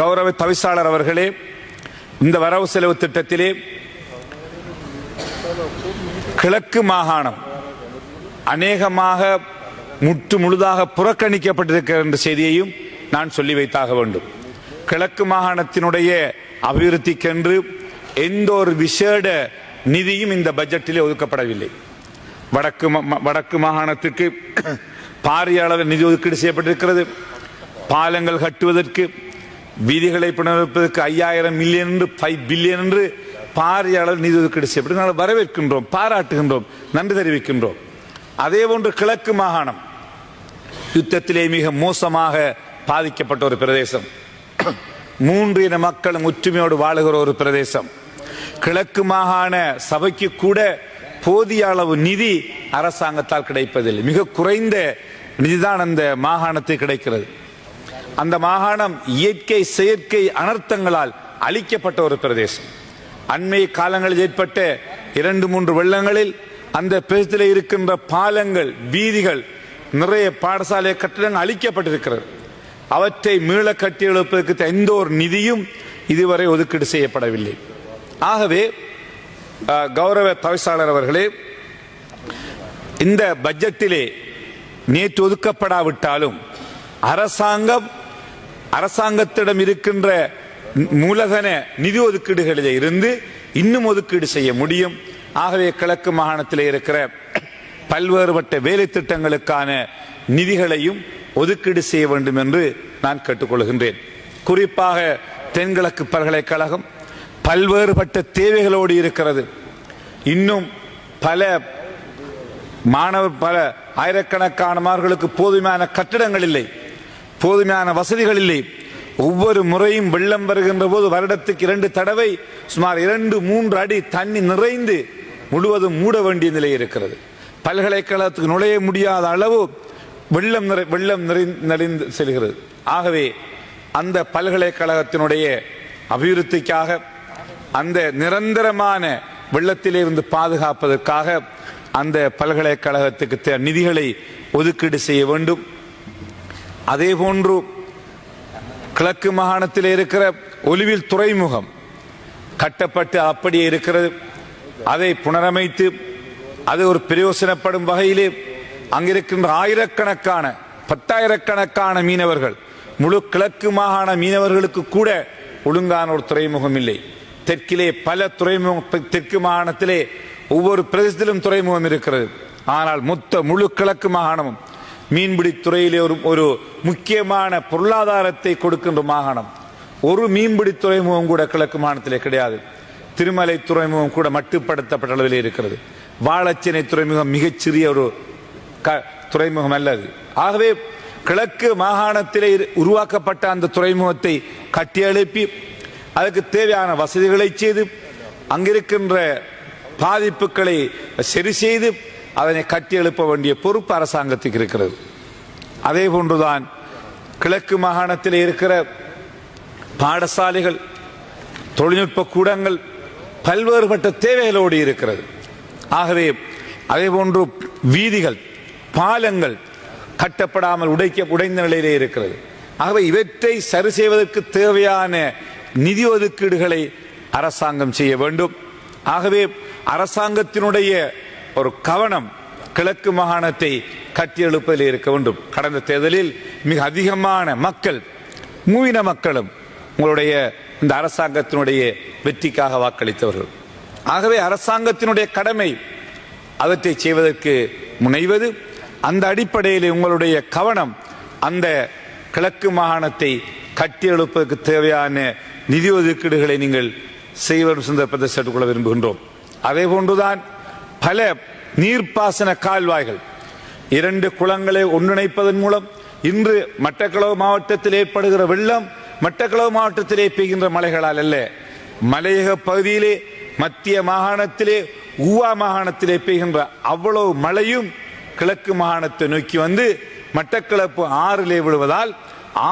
கௌரவ தவிசாளர் அவர்களே இந்த வரவு செலவு திட்டத்திலே கிழக்கு மாகாணம் அநேகமாக முற்று முழுதாக புறக்கணிக்கப்பட்டிருக்கிற என்ற செய்தியையும் நான் சொல்லி வைத்தாக வேண்டும். கிழக்கு மாகாணத்தினுடைய அபிவிருத்திக்கென்று எந்த ஒரு விசேட நிதியும் இந்த பட்ஜெட்டிலே ஒதுக்கப்படவில்லை. வடக்கு வடக்கு மாகாணத்திற்கு பாரிய அளவில் நிதி ஒதுக்கீடு செய்யப்பட்டிருக்கிறது. பாலங்கள் கட்டுவதற்கு வீதிகளை புனரமைப்பதற்கு ஐயாயிரம் மில்லியன் என்று ஃபைவ் பில்லியன் என்று பாரிய அளவில் நிதி ஒதுக்கீடு செய்யப்பட்டு நாங்கள் வரவேற்கின்றோம் பாராட்டுகின்றோம் நன்றி தெரிவிக்கின்றோம். அதே போன்று கிழக்கு மாகாணம் யுத்தத்திலே மிக மோசமாக பாதிக்கப்பட்ட ஒரு பிரதேசம். மூன்று இன மக்களும் ஒற்றுமையோடு வாழுகிற ஒரு பிரதேசம். கிழக்கு மாகாண சபைக்கு கூட போதிய அளவு நிதி அரசாங்கத்தால் கிடைப்பதில்லை. மிக குறைந்த நிதிதான் அந்த மாகாணத்தை கிடைக்கிறது. அந்த மாகாணம் இயற்கை செயற்கை அனர்த்தங்களால் அழிக்கப்பட்ட ஒரு பிரதேசம். அண்மை காலங்களில் ஏற்பட்ட இரண்டு மூன்று வெள்ளங்களில் அந்த பிரதேசத்தில் இருக்கின்ற பாலங்கள் வீதிகள் நிறைய பாடசாலை கட்டிடங்கள் அழிக்கப்பட்டிருக்கிறது. அவற்றை மீள கட்டி எழுப்பதற்கு எந்த ஒரு நிதியும் இதுவரை ஒதுக்கீடு செய்யப்படவில்லை. ஆகவே அஹ், கௌரவ தவிசாளர் அவர்களே இந்த பட்ஜெட்டிலே நேற்று ஒதுக்கப்படாவிட்டாலும் அரசாங்கம் அரசாங்கத்திடம் இருக்கின்ற மூலதன நிதி ஒதுக்கீடுகளில் இருந்து இன்னும் ஒதுக்கீடு செய்ய முடியும். ஆகவே கிழக்கு மாகாணத்தில் இருக்கிற பல்வேறுபட்ட வேலை திட்டங்களுக்கான நிதிகளையும் ஒதுக்கீடு செய்ய வேண்டும் என்று நான் கேட்டுக்கொள்கின்றேன். குறிப்பாக தென்கிழக்கு பல்கலைக்கழகம் பல்வேறுபட்ட தேவைகளோடு இருக்கிறது. இன்னும் பல மாணவர் பல ஆயிரக்கணக்கான மாணவர்களுக்கு போதுமான கட்டிடங்கள் இல்லை. போதுமையான வசதிகள் இல்லை ஒவ்வொரு முறையும் வெள்ளம் வருகின்ற போது வருடத்துக்கு இரண்டு தடவை சுமார் இரண்டு மூன்று அடி தண்ணி நிறைந்து முழுவதும் மூட வேண்டிய நிலை இருக்கிறது. பல்கலைக்கழகத்துக்கு நுழைய முடியாத அளவு வெள்ளம் நிறை வெள்ளம் நிறை- நிறைந்து செல்கிறது. ஆகவே அந்த பல்கலைக்கழகத்தினுடைய அபிவிருத்திக்காக அந்த நிரந்தரமான வெள்ளத்திலிருந்து பாதுகாப்பதற்காக அந்த பல்கலைக்கழகத்துக்கு நிதிகளை ஒதுக்கீடு செய்ய வேண்டும். அதே போன்று கிழக்கு மாகாணத்தில் இருக்கிற ஒலிவில் துறைமுகம் கட்டப்பட்டு அப்படியே இருக்கிறது. அதை புனரமைத்து அது ஒரு பிரயோசனப்படும் வகையிலே அங்கிருக்கின்ற ஆயிரக்கணக்கான பத்தாயிரக்கணக்கான மீனவர்கள் முழு கிழக்கு மாகாண மீனவர்களுக்கு கூட ஒழுங்கான ஒரு துறைமுகம் இல்லை. தெற்கிலே பல துறைமுகம் தெற்கு மாகாணத்திலே ஒவ்வொரு பிரதேசத்திலும் துறைமுகம் இருக்கிறது. ஆனால் மொத்த முழு கிழக்கு மாகாணமும் மீன்பிடி துறையிலே ஒரு ஒரு முக்கியமான பொருளாதாரத்தை கொடுக்கின்ற மாகாணம். ஒரு மீன்பிடி துறைமுகம் கூட கிழக்கு மாகாணத்திலே கிடையாது. திருமலை துறைமுகம் கூட மட்டுப்படுத்தப்பட்ட அளவில் இருக்கிறது. வாழச்சேனை துறைமுகம் மிகச்சிறிய ஒரு க- துறைமுகம் அல்லது ஆகவே கிழக்கு மாகாணத்திலே இரு- உருவாக்கப்பட்ட அந்த துறைமுகத்தை கட்டியெழுப்பி அதுக்கு தேவையான வசதிகளை செய்து அங்கிருக்கின்ற பாதிப்புகளை சரி செய்து அதனை கட்டி எழுப்ப வேண்டிய பொறுப்பு அரசாங்கத்துக்கு இருக்கிறது. அதே போன்றுதான் கிழக்கு மாகாணத்தில் இருக்கிற பாடசாலைகள் தொழில்நுட்ப கூடங்கள் பல்வேறுபட்ட தேவைகளோடு இருக்கிறது. ஆகவே அதே போன்று வீதிகள் பாலங்கள் கட்டப்படாமல் உடைக்க உடைந்த நிலையிலே இருக்கிறது. ஆகவே இவற்றை சரி செய்வதற்கு தேவையான நிதி ஒதுக்கீடுகளை அரசாங்கம் செய்ய வேண்டும். ஆகவே அரசாங்கத்தினுடைய ஒரு கவனம் கிழக்கு மாகாணத்தை கட்டியெழுப்பதில் இருக்க வேண்டும். கடந்த தேர்தலில் மிக அதிகமான மக்கள் மூவின மக்களும் உங்களுடைய இந்த அரசாங்கத்தினுடைய வெற்றிக்காக வாக்களித்தவர்கள். ஆகவே அரசாங்கத்தினுடைய கடமை அவற்றை செய்வதற்கு முனைவது அந்த அடிப்படையில் உங்களுடைய கவனம் அந்த கிழக்கு மாகாணத்தை கட்டியெழுப்பதற்கு தேவையான நிதி ஒதுக்கீடுகளை நீங்கள் செய்வரும் சந்தர்ப்பத்தை சேர்த்துக்கொள்ள விரும்புகின்றோம். அதே போன்றுதான் பல நீர்ப்பாசன கால்வாய்கள். இரண்டு குளங்களை ஒன்றிணைப்பதன் மூலம் இன்று மட்டக்களவு மாவட்டத்தில் ஏற்படுகிற வெள்ளம் மட்டக்களவு மாவட்டத்திலே பெய்கின்ற மலைகளால் அல்ல. மலையக பகுதியிலே மத்திய மாகாணத்திலே ஊவா மாகாணத்திலே பெய்கின்ற அவ்வளவு மழையும் கிழக்கு மாகாணத்தை நோக்கி வந்து மட்டக்களப்பு ஆறிலே விழுவதால்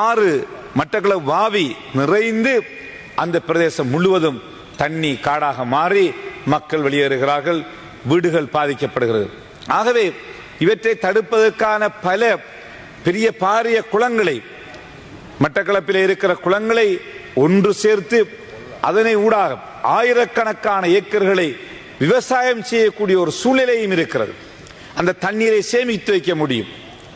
ஆறு மட்டக்களப்பு வாவி நிறைந்து அந்த பிரதேசம் முழுவதும் தண்ணி காடாக மாறி மக்கள் வெளியேறுகிறார்கள். வீடுகள் பாதிக்கப்படுகிறது. ஆகவே இவற்றை தடுப்பதற்கான பல பெரிய பாரிய குளங்களை மட்டக்களப்பில் இருக்கிற குளங்களை ஒன்று சேர்த்து அதனை ஊடாக ஆயிரக்கணக்கான ஏக்கர்களை விவசாயம் செய்யக்கூடிய ஒரு சூழ்நிலையும் இருக்கிறது. அந்த தண்ணீரை சேமித்து வைக்க முடியும்.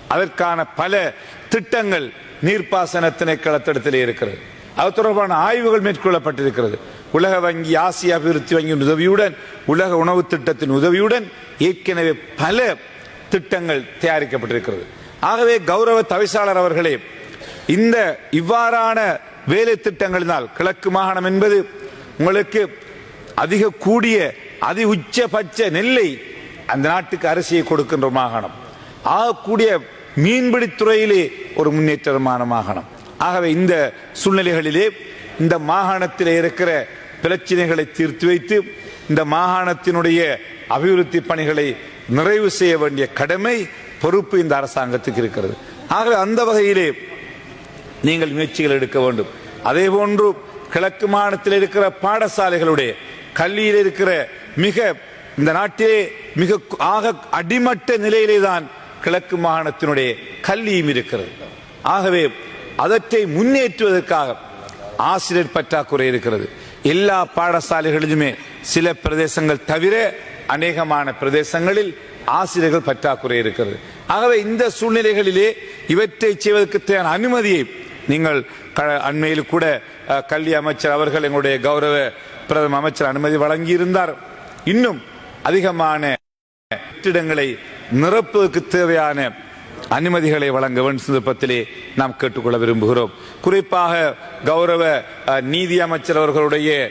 அதற்கான பல திட்டங்கள் நீர்ப்பாசன திணைக்களத்திடத்தில் இருக்கிறது. அது தொடர்பான ஆய்வுகள் மேற்கொள்ளப்பட்டிருக்கிறது. உலக வங்கி ஆசிய அபிவிருத்தி வங்கியின் உதவியுடன் உலக உணவு திட்டத்தின் உதவியுடன் ஏற்கனவே பல திட்டங்கள் தயாரிக்கப்பட்டிருக்கிறது. ஆகவே கௌரவ தவிசாளர் அவர்களே இந்த இவ்வாறான வேலை திட்டங்களினால் கிழக்கு மாகாணம் என்பது உங்களுக்கு அதிக கூடிய அதி உச்சபட்ச நெல்லை அந்த நாட்டுக்கு அரிசியை கொடுக்கின்ற மாகாணம். ஆகக்கூடிய மீன்பிடி துறையிலே ஒரு முன்னேற்றமான மாகாணம். ஆகவே இந்த சூழ்நிலைகளிலே இந்த மாகாணத்தில் இருக்கிற பிரச்சனைகளை தீர்த்து வைத்து இந்த மாகாணத்தினுடைய அபிவிருத்தி பணிகளை நிறைவு செய்ய வேண்டிய கடமை பொறுப்பு இந்த அரசாங்கத்துக்கு இருக்கிறது. ஆகவே அந்த வகையிலே நீங்கள் முயற்சிகள் எடுக்க வேண்டும். அதே போன்று கிழக்கு மாநிலத்தில் இருக்கிற பாடசாலைகளுடைய கல்வியில் இருக்கிற மிக இந்த நாட்டிலே மிக ஆக அடிமட்ட நிலையிலே தான் கிழக்கு மாகாணத்தினுடைய கல்வியும் இருக்கிறது. ஆகவே அதற்றை முன்னேற்றுவதற்காக ஆசிரியர் பற்றாக்குறை இருக்கிறது. எல்லா பாடசாலைகளிலுமே சில பிரதேசங்கள் தவிர அநேகமான பிரதேசங்களில் ஆசிரியர்கள் பற்றாக்குறை இருக்கிறது. ஆகவே இந்த சூழ்நிலைகளிலே இவற்றை செய்வதற்கு தேவையான அனுமதியை நீங்கள் க- அண்மையில் கூட கல்வி அமைச்சர் அவர்கள் எங்களுடைய கௌரவ பிரதம அமைச்சர் அனுமதி வழங்கியிருந்தார். இன்னும் அதிகமான கட்டிடங்களை நிரப்புவதற்கு தேவையான அனுமதிகளை வழங்க வேண்டும் சந்தர்ப்பத்திலே நாம் கேட்டுக்கொள்ள விரும்புகிறோம். குறிப்பாக கௌரவ நீதி அமைச்சர் அவர்களுடைய